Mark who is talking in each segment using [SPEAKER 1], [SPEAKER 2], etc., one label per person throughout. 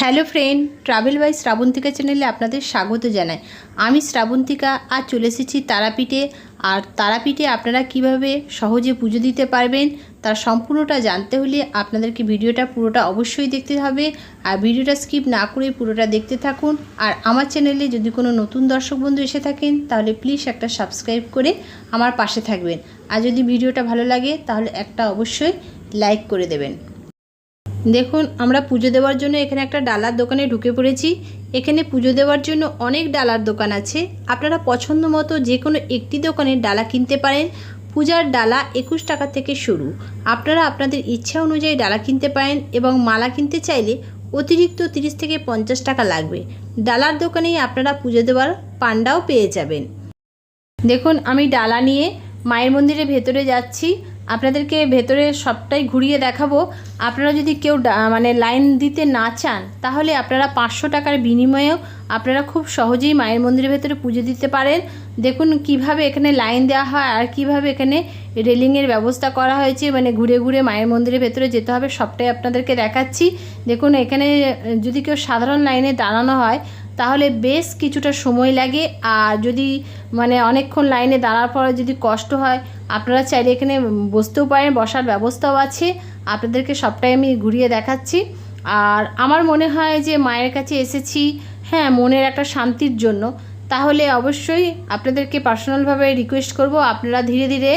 [SPEAKER 1] Hello friend, travel by Shrabantika চ্যানেলে আপনাদের স্বাগত জানাই। আমি শ্রাবন্তিকা আর চলে এসেছি তারাপীঠে। আর তারাপীঠে আপনারা কীভাবে সহজে পুজো দিতে পারবেন, তার সম্পূর্ণটা জানতে হলে আপনাদেরকে ভিডিওটা পুরোটা অবশ্যই দেখতে হবে। আর ভিডিওটা স্কিপ না করে পুরোটা দেখতে থাকুন। আর আমার চ্যানেলে যদি কোনো নতুন দর্শক বন্ধু এসে থাকেন, তাহলে প্লিজ একটা সাবস্ক্রাইব করে আমার পাশে থাকবেন। আর যদি ভিডিওটা ভালো লাগে, তাহলে একটা অবশ্যই লাইক করে দেবেন। দেখুন, আমরা পুজো দেওয়ার জন্য এখানে একটা ডালার দোকানে ঢুকে পড়েছি। এখানে পুজো দেওয়ার জন্য অনেক ডালার দোকান আছে। আপনারা পছন্দ মতো যে কোনো একটি দোকানে ডালা কিনতে পারেন। পূজার ডালা একুশ টাকা থেকে শুরু। আপনারা আপনাদের ইচ্ছা অনুযায়ী ডালা কিনতে পারেন এবং মালা কিনতে চাইলে অতিরিক্ত তিরিশ থেকে পঞ্চাশ টাকা লাগবে। ডালার দোকানেই আপনারা পুজো দেওয়ার পান্ডাও পেয়ে যাবেন। দেখুন, আমি ডালা নিয়ে মায়ের মন্দিরের ভেতরে যাচ্ছি। আপনাদেরকে ভেতরে সবটাই ঘুরিয়ে দেখাবো। আপনারা যদি কেউ মানে লাইন দিতে না চান, তাহলে আপনারা পাঁচশো টাকার বিনিময়েও আপনারা খুব সহজেই মায়ের মন্দিরের ভেতরে পুজো দিতে পারেন। দেখুন কীভাবে এখানে লাইন দেওয়া হয় আর কীভাবে এখানে রেলিংয়ের ব্যবস্থা করা হয়েছে। মানে ঘুরে ঘুরে মায়ের মন্দিরের ভেতরে যেতে হবে, সবটাই আপনাদেরকে দেখাচ্ছি। দেখুন এখানে যদি কেউ সাধারণ লাইনে দাঁড়ানো হয় তাহলে বেশ কিছুটা সময় লাগে। আর যদি মানে অনেকক্ষণ লাইনে দাঁড়ার পরে যদি কষ্ট হয়, আপনারা চাইলে এখানে বসতেও পারেন, বসার ব্যবস্থাও আছে। আপনাদেরকে সবটাই আমি ঘুরিয়ে দেখাচ্ছি। আর আমার মনে হয় যে মায়ের কাছে এসেছি হ্যাঁ মনের একটা শান্তির জন্য। তাহলে অবশ্যই আপনাদেরকে পার্সোনালভাবে রিকোয়েস্ট করব, আপনারা ধীরে ধীরে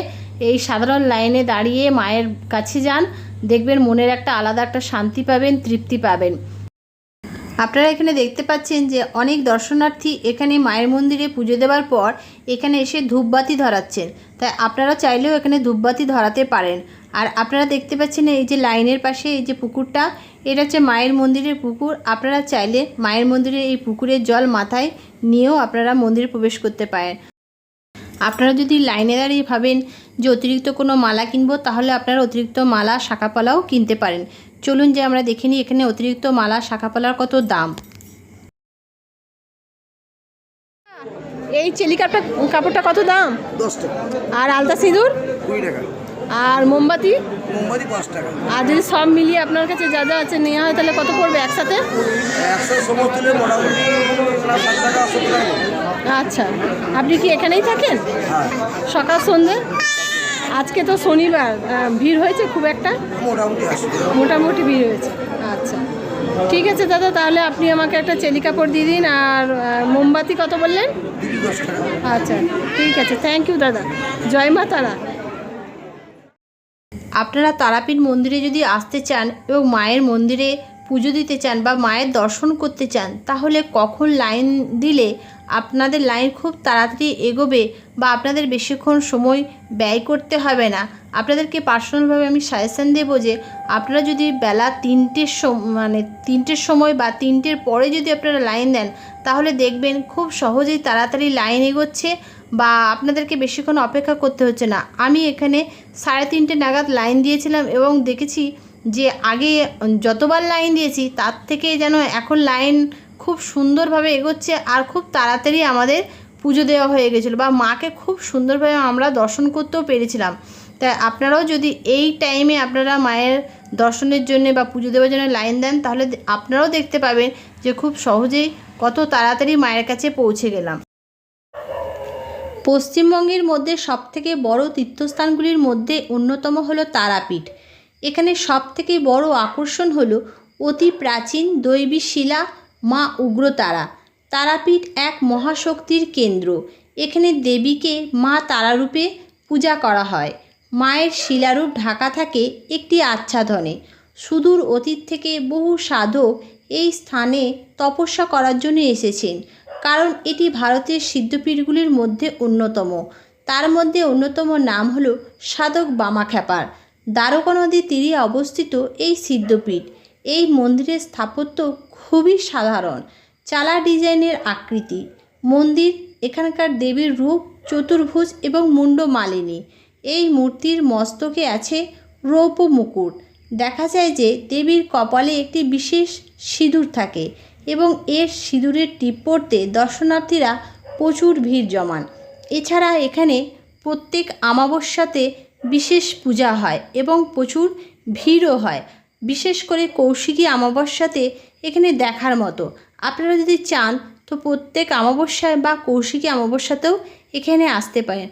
[SPEAKER 1] এই সাধারণ লাইনে দাঁড়িয়ে মায়ের কাছে যান। দেখবেন মনের একটা আলাদা একটা শান্তি পাবেন, তৃপ্তি পাবেন। আপনারা এখানে দেখতে পাচ্ছেন যে অনেক দর্শনার্থী এখানে মায়ের মন্দিরে পুজো দেওয়ার পর এখানে এসে ধূপবাতি ধরাচ্ছেন। তাই আপনারা চাইলেও এখানে ধূপবাতি ধরাতে পারেন। আর আপনারা দেখতে পাচ্ছেন এই যে লাইনের পাশে এই যে পুকুরটা, এটা হচ্ছে মায়ের মন্দিরের পুকুর। আপনারা চাইলে মায়ের মন্দিরের এই পুকুরের জল মাথায় নিয়েও আপনারা মন্দিরে প্রবেশ করতে পারেন। আপনারা যদি লাইনে দাঁড়িয়ে ভাবেন যে অতিরিক্ত কোনো মালা কিনবো, তাহলে আপনারা অতিরিক্ত মালা, শাখাপালাও কিনতে পারেন। চলুন যে আমরা দেখে নিই এখানে অতিরিক্ত মালা শাখাপালার কত দাম। এই চেলিকাটা কাপড়টা কত দাম?
[SPEAKER 2] দশ টাকা।
[SPEAKER 1] আর আলতা সিঁদুর?
[SPEAKER 2] কুড়ি টাকা।
[SPEAKER 1] আর মোমবাতি?
[SPEAKER 2] মোমবাতি পাঁচ টাকা।
[SPEAKER 1] আর যদি সব মিলিয়ে আপনার কাছে যা যা আছে নেওয়া হয় তাহলে কত পড়বে একসাথে?
[SPEAKER 2] মোটামুটি
[SPEAKER 1] আচ্ছা। আপনি কি এখানেই থাকেন?
[SPEAKER 2] হ্যাঁ।
[SPEAKER 1] সকাল সন্ধে আজকে তো শনিবার ভিড় হয়েছে খুব একটা?
[SPEAKER 2] মোটামুটি
[SPEAKER 1] মোটামুটি ভিড় হয়েছে। আচ্ছা। ঠিক আছে দাদা তাহলে আপনি আমাকে একটা চেলি কাপড় দিয়ে দিন আর মোমবাতি কত বললেন? আচ্ছা ঠিক আছে। থ্যাংক ইউ দাদা। জয় মা তারা। আপনারা তারাপীঠ মন্দিরে যদি আসতে চান এবং মায়ের মন্দিরে পুজো দিতে চান বা মায়ের দর্শন করতে চান, তাহলে কখন লাইন দিলে আপনাদের লাইন খুব তাড়াতাড়ি এগোবে বা আপনাদের বেশিক্ষণ সময় ব্যয় করতে হবে না? আপনাদেরকে পার্সোনালভাবে আমি সাজেশান দেবো যে, আপনারা যদি বেলা তিনটের মানে তিনটের সময় বা তিনটের পরে যদি আপনারা লাইন দেন, তাহলে দেখবেন খুব সহজেই তাড়াতাড়ি লাইন এগোচ্ছে বা আপনাদেরকে বেশিক্ষণ অপেক্ষা করতে হচ্ছে না। আমি এখানে সাড়ে তিনটে নাগাদ লাইন দিয়েছিলাম এবং দেখেছি যে আগে যতবার লাইন দিয়েছি, তার থেকে যেন এখন লাইন খুব সুন্দরভাবে এগোচ্ছে আর খুব তাড়াতাড়ি আমাদের পুজো দেওয়া হয়ে গেছিল বা মাকে খুব সুন্দরভাবে আমরা দর্শন করতেও পেরেছিলাম। তাই আপনারাও যদি এই টাইমে আপনারা মায়ের দর্শনের জন্য বা পুজো দেওয়ার জন্য লাইন দেন, তাহলে আপনারাও দেখতে পাবেন যে খুব সহজেই কত তাড়াতাড়ি মায়ের কাছে পৌঁছে গেলাম। পশ্চিমবঙ্গের মধ্যে সবথেকে বড় তীর্থস্থানগুলির মধ্যে অন্যতম হলো তারাপীঠ। এখানে সবথেকে বড় আকর্ষণ হলো অতি প্রাচীন দৈবী শিলা, মা উগ্রতারা। তারাপীঠ এক মহাশক্তির কেন্দ্র। এখানে দেবীকে মা তারারূপে পূজা করা হয়। মায়ের শিলারূপ ঢাকা থাকে একটি আচ্ছাদনে। সুদূর অতীত থেকে বহু সাধক এই স্থানে তপস্যা করার জন্য এসেছেন, কারণ এটি ভারতের সিদ্ধপীঠগুলির মধ্যে অন্যতম। তার মধ্যে অন্যতম নাম হলো সাধক বামাখ্যাপার। দ্বারকা নদীর তীরে অবস্থিত এই সিদ্ধপীঠ এই মন্দিরের স্থাপত্য খুবই সাধারণ। চালা ডিজাইনের আকৃতি, মন্দির, এখানকার দেবীর রূপ, চতুর্ভুজ এবং মুন্ডমালিনী এই মূর্তির মস্তকে আছে রৌপ্য মুকুট। দেখা যায় যে দেবীর কপালে একটি বিশেষ সিঁদুর থাকে এবং এর সিঁদুরের টিপ পড়তে দর্শনার্থীরা প্রচুর ভিড় জমান। এছাড়া এখানে প্রত্যেক আমাবস্যাতে বিশেষ পূজা হয় এবং প্রচুর ভিড়ও হয়। বিশেষ করে কৌশিকী অমাবস্যাতে এখানে দেখার মতো। আপনারা যদি চান, তো প্রত্যেক অমাবস্যায় বা কৌশিকী অমাবস্যাতেও এখানে আসতে পারেন।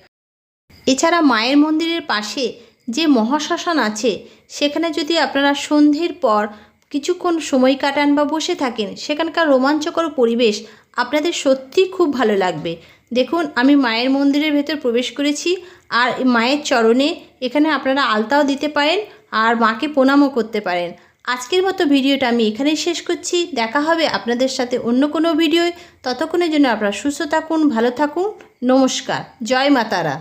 [SPEAKER 1] এছাড়া মায়ের মন্দিরের পাশে যে মহাশ্মশান আছে, সেখানে যদি আপনারা সন্ধ্যের পর কিছুক্ষণ সময় কাটান বা বসে থাকেন, সেখানকার রোমাঞ্চকর পরিবেশ আপনাদের সত্যিই খুব ভালো লাগবে। দেখুন, আমি মায়ের মন্দিরের ভেতর প্রবেশ করেছি, আর মায়ের চরণে এখানে আপনারা আলতাও দিতে পারেন, আর মাকে প্রণামও করতে পারেন। আজকের মতো ভিডিওটা আমি এখানেই শেষ করছি। দেখা হবে আপনাদের সাথে অন্য কোনো ভিডিও ততক্ষণের জন্য আপনারা সুস্থ থাকুন, ভালো থাকুন। নমস্কার। জয় মাতারা